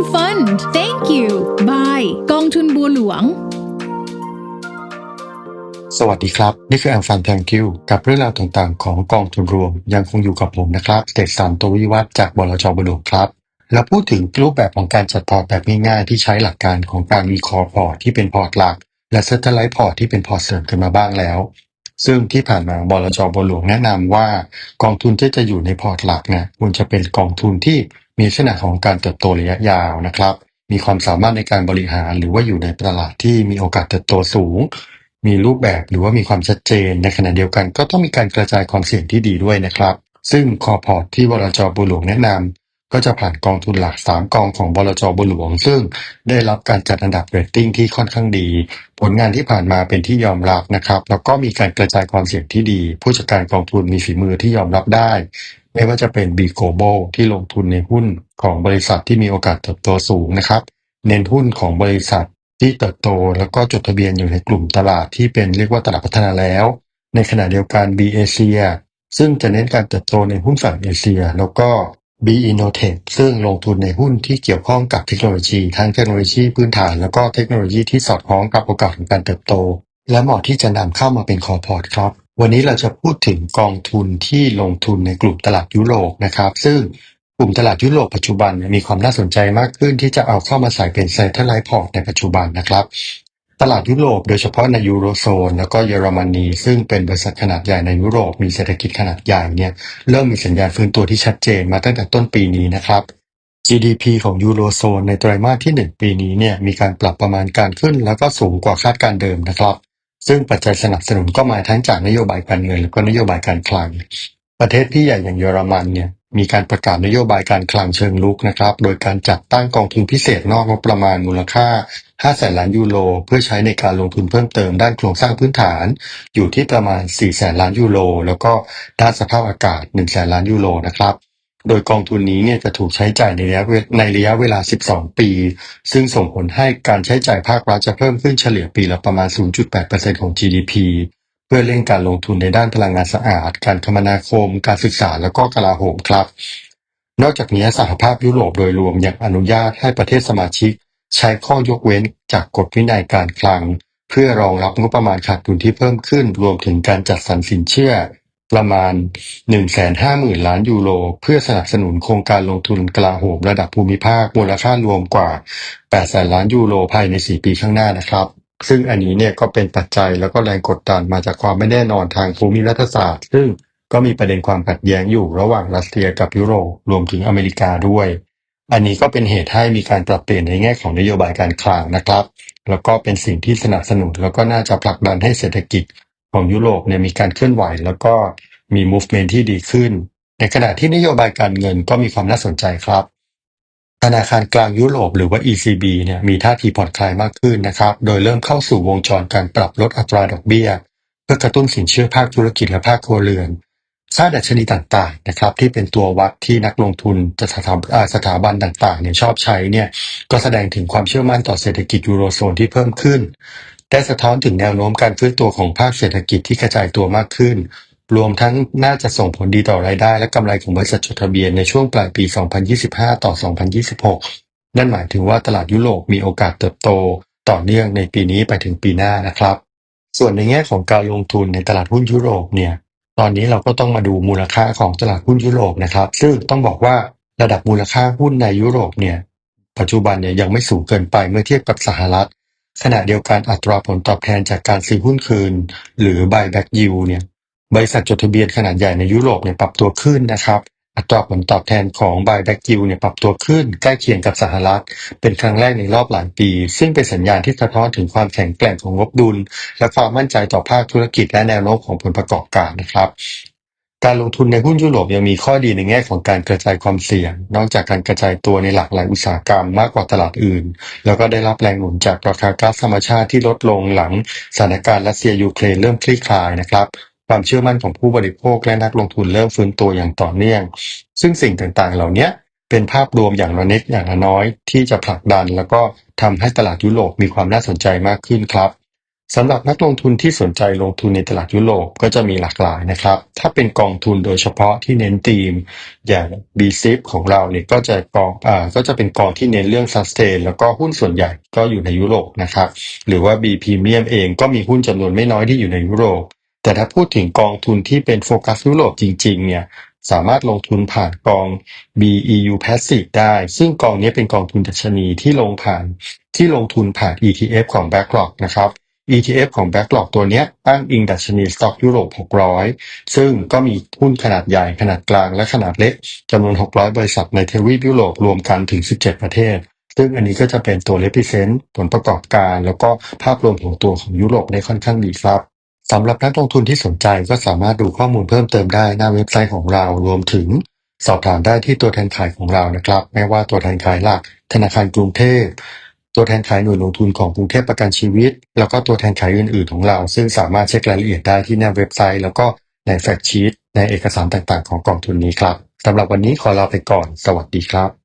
American Fund Thank you Bye กองทุนบัวหลวง สวัสดีครับ นี่คือแอมฟันแทงคิวกับเรื่องราวต่างๆ ของกองทุนรวมยังคงอยู่กับผมนะครับเตสันตัววิวัฒน์จากบลจบัวหลวงครับแล้วพูดถึงรูปแบบของการจัดพอร์ตแบบง่ายๆ ที่ใช้หลักการของการมีคอร์พอร์ตที่เป็นพอร์ตหลัก และเซตไลท์พอร์ตที่เป็นพอร์ตเสริมกันมาบ้างแล้ว ซึ่งที่ผ่านมาบลจบลวงแนะนำว่ากองทุนที่จะอยู่ในพอร์ตหลักเนะควรจะเป็นกองทุนที่มีลักษณะของการเติบโตระยะยาวนะครับ มีความสามารถในการบริหารหรือว่าอยู่ในตลาดที่มีโอกาสเติบโตสูง มีรูปแบบหรือว่ามีความชัดเจน ในขณะเดียวกันก็ต้องมีการกระจายความเสี่ยงที่ดีด้วยนะครับ ซึ่งคอพอร์ตที่บลจบุหลวงแนะนำ ก็จะผ่านกองทุนหลัก3กองของบลจบุหลวง ซึ่งได้รับการจัดอันดับเรตติ้งที่ค่อนข้างดี ผลงานที่ผ่านมาเป็นที่ยอมรับนะครับ แล้วก็มีการกระจายความเสี่ยงที่ดี ผู้จัดการกองทุนมีฝีมือที่ยอมรับได้ ไม่ว่าจะเป็น B Global ที่ลงทุนในหุ้นของบริษัทที่มีโอกาสเติบโตสูงนะครับ เน้นหุ้นของบริษัทที่เติบโต แล้วก็จดทะเบียนอยู่ในกลุ่มตลาดที่เป็นเรียกว่าตลาดพัฒนาแล้ว ในขณะเดียวกัน B Asia ซึ่งจะเน้นการเติบโตในหุ้นฝั่งเอเชีย แล้วก็ B Innotech ซึ่งลงทุนในหุ้นที่เกี่ยวข้องกับเทคโนโลยี ทั้งเทคโนโลยีพื้นฐานแล้วก็เทคโนโลยีที่สอดคล้องกับโอกาสของการเติบโต และเหมาะที่จะนำเข้ามาเป็นคอพอร์ตครับ วันนี้เราจะพูดถึงกองทุนที่ลงทุนในกลุ่มตลาดยุโรปนะครับ ซึ่งกลุ่มตลาดยุโรปปัจจุบันมีความน่าสนใจมากขึ้นที่จะเอาเข้ามาใส่เป็นเซตไลท์พอร์ตในปัจจุบันนะครับ ตลาดยุโรปโดยเฉพาะในยูโรโซน แล้วก็เยอรมนีซึ่งเป็นบริษัทขนาดใหญ่ในยุโรปมีเศรษฐกิจขนาดใหญ่เนี่ยเริ่มมีสัญญาณฟื้นตัวที่ชัดเจนมาตั้งแต่ต้นปีนี้นะครับ GDP ของยูโรโซนในไตรมาสที่ 1 ปีนี้เนี่ยมีการปรับประมาณการขึ้น แล้วก็สูงกว่าคาดการเดิมนะครับ ซึ่งปัจจัยสนับสนุนก็มาทั้งจากนโยบายการเงิน และก็นโยบายการคลัง ประเทศที่ใหญ่อย่างเยอรมันเนี่ยมีการประกาศนโยบายการคลังเชิงลุกนะครับ โดยการจัดตั้งกองทุนพิเศษนอกงบประมาณมูลค่า 5แสนล้านยูโรเพื่อใช้ในการลงทุนเพิ่มเติมด้านโครงสร้างพื้นฐาน อยู่ที่ประมาณ4แสนล้านยูโรแล้วก็ด้านสภาพอากาศ1แสนล้านยูโรนะครับโดยกองทุนนี้เนี่ยจะถูกใช้จ่ายในระยะเวในระยะเวลา 12 ปี ซึ่งส่งผลให้การใช้จ่ายภาครัฐจะเพิ่มขึ้นเฉลี่ยปีละประมาณ 0.8%ของ GDP เพื่อเร่งการลงทุนในด้านพลังงานสะอาด การคมนาคม การศึกษาแล้วก็กลาโหมครับ นอกจากนี้สหภาพยุโรปโดยรวมยังอนุญาตให้ประเทศสมาชิก ใช้ข้อยกเว้นจากกฎวินัยการคลัง เพื่อรองรับงบประมาณขาดดุลที่เพิ่มขึ้น รวมถึงการจัดสรรสินเชื่อ ประมาณ 150,000 ล้านยูโร เพื่อสนับสนุนโครงการลงทุนกลาโหมระดับภูมิภาคมูลค่ารวมกว่า 800,000 ล้านยูโรภายใน 4 ปีข้างหน้านะครับ ซึ่งอันนี้เนี่ยก็เป็นปัจจัยแล้วก็แรงกดดันมาจากความไม่แน่นอนทางภูมิรัฐศาสตร์ ซึ่งก็มีประเด็นความขัดแย้งอยู่ระหว่างรัสเซียกับยุโรปรวมถึงอเมริกาด้วย อันนี้ก็เป็นเหตุให้มีการปรับเปลี่ยนในแง่ของนโยบายการคลังนะครับ แล้วก็เป็นสิ่งที่สนับสนุน แล้วก็น่าจะผลักดันให้เศรษฐกิจของยุโรปเนี่ยมีการเคลื่อนไหว แล้วก็มี movement ที่ดีขึ้น ในขณะที่นโยบายการเงินก็มีความน่าสนใจครับ ธนาคารกลางยุโรปหรือว่า ECB เนี่ยมีท่าทีผ่อนคลายมากขึ้นนะครับ โดยเริ่มเข้าสู่วงจรการปรับลดอัตราดอกเบี้ย เพื่อกระตุ้นสินเชื่อภาคธุรกิจและภาคครัวเรือน ค่าดัชนีต่างๆนะครับที่เป็นตัววัดที่นักลงทุนจะสถาาสถาบันต่างๆเนี่ยชอบใช้เนี่ยก็แสดงถึงความเชื่อมั่นต่อเศรษฐกิจยูโรโซนที่เพิ่มขึ้น ได้สะท้อนถึงแนวโน้มการฟื้นตัวของภาคเศรษฐกิจที่กระจายตัวมากขึ้น รวมทั้งน่าจะส่งผลดีต่อรายได้ และกำไรของบริษัทจดทะเบียนในช่วงปลายปี 2025 ต่อ 2026 นั่นหมายถึงว่าตลาดยุโรปมีโอกาสเติบโตต่อเนื่องในปีนี้ไปถึงปีหน้านะครับ ส่วนในแง่ของการลงทุนในตลาดหุ้นยุโรปเนี่ย ตอนนี้เราก็ต้องมาดูมูลค่าของตลาดหุ้นยุโรปนะครับ ซึ่งต้องบอกว่าระดับมูลค่าหุ้นในยุโรปเนี่ยปัจจุบันเนี่ยยังไม่สูงเกินไปเมื่อเทียบกับสหรัฐ ขณะเดียวกันอัตราผลตอบแทนจากการซื้อหุ้นคืน หรือ buyback yield เนี่ยบริษัทจดทะเบียนขนาดใหญ่ในยุโรปเนี่ยปรับตัวขึ้นนะครับ อัตราผลตอบแทนของ buyback yield เนี่ยปรับตัวขึ้นใกล้เคียงกับสหรัฐ เป็นครั้งแรกในรอบหลายปี ซึ่งเป็นสัญญาณที่สะท้อนถึงความแข็งแกร่งของงบดุล และความมั่นใจต่อภาคธุรกิจและแนวโน้มของผลประกอบการนะครับการลงทุนในหุ้นยุโรปยังมีข้อดีในแง่ของการกระจายความเสี่ยง นอกจากการกระจายตัวในหลากหลายอุตสาหกรรมมากกว่าตลาดอื่น แล้วก็ได้รับแรงหนุนจากราคาก๊าซธรรมชาติที่ลดลงหลังสถานการณ์รัสเซียยูเครนเริ่มคลี่คลายนะครับ ความเชื่อมั่นของผู้บริโภคและนักลงทุนเริ่มฟื้นตัวอย่างต่อเนื่อง ซึ่งสิ่งต่างๆ เหล่านี้เป็นภาพรวมอย่างละนิดอย่างละน้อยที่จะผลักดัน แล้วก็ทำให้ตลาดยุโรปมีความน่าสนใจมากขึ้นครับสำหรับนักลงทุนที่สนใจลงทุนในตลาดยุโรปก็จะมีหลากหลายนะครับ ถ้าเป็นกองทุนโดยเฉพาะที่เน้นธีม อย่าง b s i p ของเราเนี่ยก็จะกองอ่าก็จะเป็นกองที่เน้นเรื่อง sustain แล้วก็หุ้นส่วนใหญ่ก็อยู่ในยุโรปนะครับ หรือว่า B Premium เองก็มีหุ้นจำนวนไม่น้อยที่อยู่ในยุโรป แต่ถ้าพูดถึงกองทุนที่เป็นโฟกัสยุโรปจริง ๆ เนี่ย สามารถลงทุนผ่านกอง BEU Passive ได้ ซึ่งกองนี้เป็นกองทุนดัชนีที่ลงผ่านที่ลงทุนผ่าน ETF ของ BlackRock นะครับ ETF ของ BlackRock ตัวเนี้ยอ้างอิงดัชนีสต็อกยุโรป 600 ซึ่งก็มีหุ้นขนาดใหญ่ขนาดกลางและขนาดเล็กจำนวน 600 บริษัทในทวีปยุโรปรวมกันถึง 17 ประเทศ ซึ่งอันนี้ก็จะเป็นตัว represent ผลประกอบการ แล้วก็ภาพรวมของตัวของยุโรปได้ค่อนข้างดีครับ สำหรับนักลงทุนที่สนใจก็สามารถดูข้อมูลเพิ่มเติมได้หน้าเว็บไซต์ของเรารวมถึง สอบถามได้ที่ตัวแทนขายของเรานะครับ ไม่ว่าตัวแทนขายหลัก ธนาคารกรุงเทพ ตัวแทนขายหน่วยลงทุนของกรุงเทพประกันชีวิต แล้วก็ตัวแทนขายอื่นๆของเรา ซึ่งสามารถเช็ครายละเอียดได้ที่หน้าเว็บไซต์ แล้วก็ในแฟกชีตในเอกสารต่างๆ ของกองทุนนี้ครับสำหรับวันนี้ขอลาไปก่อน สวัสดีครับ